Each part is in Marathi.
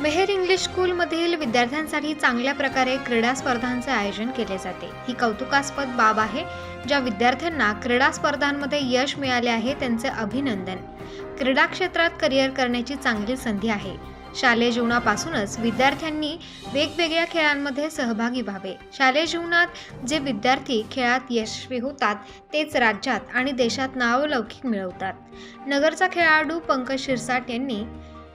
मेहर इंग्लिश स्कूलमधील विद्यार्थ्यांसाठी चांगल्या प्रकारे क्रीडा स्पर्धांचे आयोजन केले जाते. ही कौतुकास्पद बाब आहे ज्या विद्यार्थ्यांना क्रीडा स्पर्धांमध्ये यश मिळाले आहे त्यांचे अभिनंदन. क्रीडा क्षेत्रात करिअर करण्याची चांगली संधी आहे. शालेय जीवनापासूनच विद्यार्थ्यांनी वेगवेगळ्या खेळांमध्ये सहभागी व्हावे. शालेय जीवनात जे विद्यार्थी खेळात यशस्वी होतात तेच राज्यात आणि देशात नावलौकिक मिळवतात. नगरचा खेळाडू पंकज शिरसाट यांनी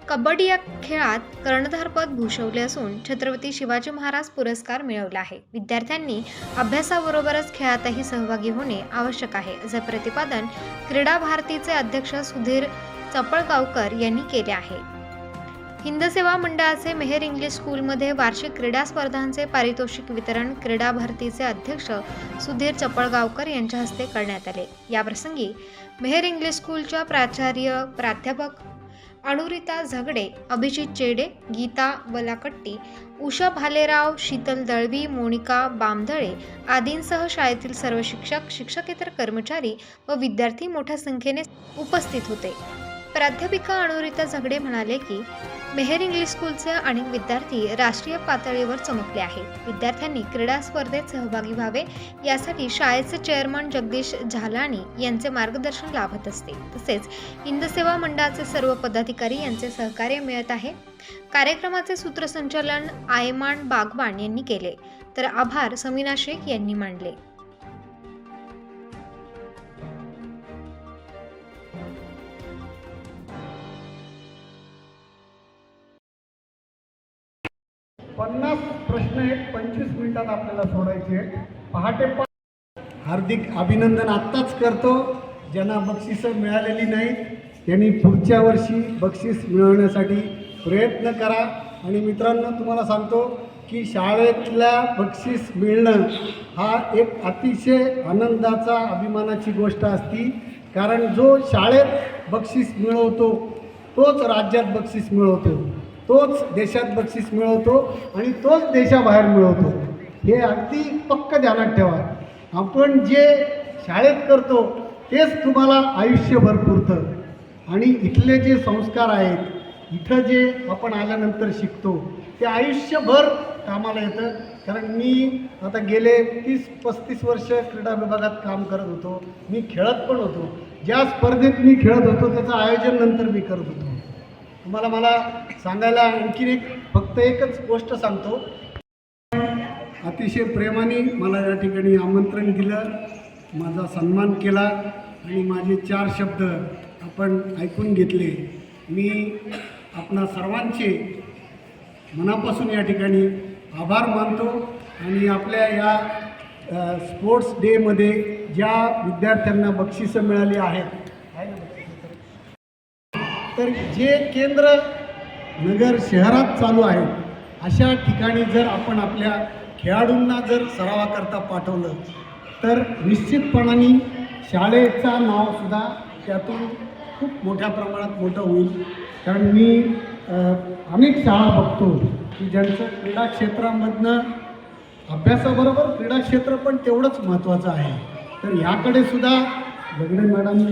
कबड्डी या खेळात कर्णधारपद भूषवले असून छत्रपती शिवाजी महाराज पुरस्कार मिळवला आहे. विद्यार्थ्यांनी अभ्यासाबरोबरच खेळातही सहभागी होणे आवश्यक आहे असे प्रतिपादन क्रीडा भारतीचे अध्यक्ष सुधीर चपळगावकर यांनी केले आहे. हिंद सेवा मंडळाचे मेहर इंग्लिश स्कूलमध्ये वार्षिक क्रीडा स्पर्धांचे पारितोषिक वितरण क्रीडा भारतीचे अध्यक्ष सुधीर चपळगावकर यांच्या हस्ते करण्यात आले. याप्रसंगी मेहर इंग्लिश स्कूलच्या प्राचार्य प्राध्यापक अनुरिता झगडे अभिजित चेडे गीता वलाकट्टी उषा भालेराव शीतल दळवी मोनिका बामदळे आदींसह शाळेतील सर्व शिक्षक शिक्षकेतर कर्मचारी व विद्यार्थी मोठ्या संख्येने उपस्थित होते. प्राध्यापिका अनुरिता झगडे म्हणाले की मेहर इंग्लिश स्कूलचे अनेक विद्यार्थी राष्ट्रीय पातळीवर चमकले आहेत विद्यार्थ्यांनी क्रीडा स्पर्धेत सहभागी व्हावे यासाठी शाळेचे चेअरमन जगदीश झालाणी यांचे मार्गदर्शन लाभत असते. तसेच हिंद सेवा मंडळाचे सर्व पदाधिकारी यांचे सहकार्य मिळत आहे. कार्यक्रमाचे सूत्रसंचालन आयमान बागवान यांनी केले. तर आभार समीना शेख यांनी मांडले. पन्नास प्रश्न आहेत पंचवीस मिनिटात आपल्याला सोडायचे आहेत. पहाटे हार्दिक अभिनंदन आत्ताच करतो. ज्यांना बक्षिसं मिळालेली नाहीत त्यांनी पुढच्या वर्षी बक्षीस मिळवण्यासाठी प्रयत्न करा. आणि मित्रांनो तुम्हाला सांगतो की शाळेतल्या बक्षीस मिळणं हा एक अतिशय आनंदाचा अभिमानाची गोष्ट असती. कारण जो शाळेत बक्षीस मिळवतो तोच राज्यात बक्षीस मिळवतो. तोच देशात बक्षीस मिळवतो आणि तोच देशाबाहेर मिळवतो. हे अगदी पक्क ध्यानात ठेवा. आपण जे शाळेत करतो तेच तुम्हाला आयुष्यभर पुरतं. आणि इथले जे संस्कार आहेत इथं जे आपण आल्यानंतर शिकतो ते आयुष्यभर कामाला येतं. कारण मी आता गेले तीस पस्तीस वर्ष क्रीडा विभागात काम करत होतो. मी खेळत पण होतो. ज्या स्पर्धेत मी खेळत होतो त्याचं आयोजन नंतर मी करत होतो. तुम्हाला मला सांगायला आणखीन एक फक्त एकच गोष्ट सांगतो. अतिशय प्रेमाने मला या ठिकाणी आमंत्रण दिलं माझा सन्मान केला आणि माझे चार शब्द आपण ऐकून घेतले. मी आपणा सर्वांचे मनापासून या ठिकाणी आभार मानतो आणि आपल्या या स्पोर्ट्स डेमध्ये ज्या विद्यार्थ्यांना बक्षिसं मिळाली आहेत तर जे केंद्र नगर शहरात चालू आहे अशा ठिकाणी जर आपण आपल्या खेळाडूंना जर सरावाकरता पाठवलं तर निश्चितपणाने शाळेचा नावसुद्धा त्यातून खूप मोठ्या प्रमाणात मोठं होईल. कारण मी अनेक शाळा बघतो की ज्यांचं क्रीडा क्षेत्रामधनं अभ्यासाबरोबर क्रीडा क्षेत्र पण तेवढंच महत्त्वाचं आहे. तर ह्याकडे सुद्धा बगडे मॅडम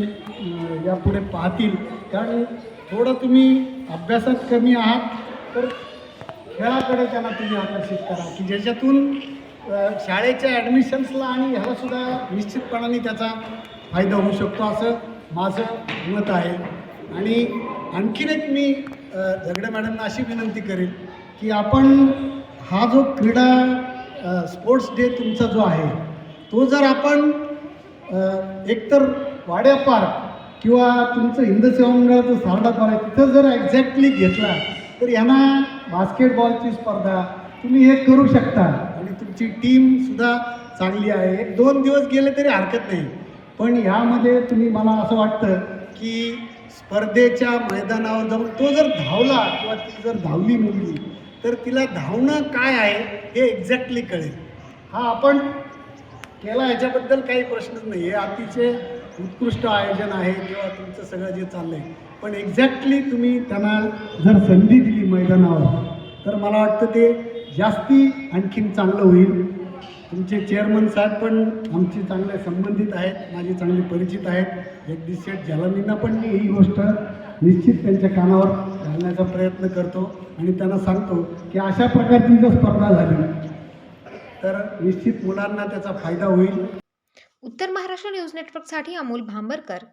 यापुढे पाहतील. कारण थोडं तुम्ही अभ्यासात कमी आहात तर खेळाकडे त्यांना तुम्ही आकर्षित करा की ज्याच्यातून शाळेच्या ॲडमिशन्सला आणि ह्यालासुद्धा निश्चितपणाने त्याचा फायदा होऊ शकतो असं माझं मत आहे. आणि आणखीन एक मी झगडे मॅडमना अशी विनंती करेन की आपण हा जो क्रीडा स्पोर्ट्स डे तुमचा जो आहे तो जर आपण एकतर वाड्या पार्क किंवा तुमचं हिंद सेवा मंडळाचं सारडा आहे तिथं जर एक्झॅक्टली घेतला तर यांना बास्केटबॉलची स्पर्धा तुम्ही हे करू शकता. आणि तुमची टीमसुद्धा चांगली आहे. एक दोन दिवस गेले तरी हरकत नाही. पण ह्यामध्ये तुम्ही मला असं वाटतं की स्पर्धेच्या मैदानावर जाऊन तो जर धावला किंवा ती जर धावली मुलगी तर तिला धावणं काय आहे हे एक्झॅक्टली कळेल. हा आपण केला याच्याबद्दल काही प्रश्नच नाही. हे अतिशय उत्कृष्ट आयोजन आहे किंवा तुमचं सगळं जे चाललं आहे पण एक्झॅक्टली तुम्ही त्यांना जर संधी दिली मैदानावर तर मला वाटतं ते जास्ती आणखीन चांगलं होईल. तुमचे चेअरमन साहेब पण आमचे चांगले संबंधित आहेत माझे चांगले परिचित आहेत. जगदीश शेठ झालानींना पण मी ही गोष्ट निश्चित त्यांच्या कानावर घालण्याचा प्रयत्न करतो आणि त्यांना सांगतो की अशा प्रकारची जर स्पर्धा झाली तर निश्चित मुलांना त्याचा फायदा होईल. उत्तर महाराष्ट्र न्यूज नेटवर्कसाठी अमोल भांबरकर.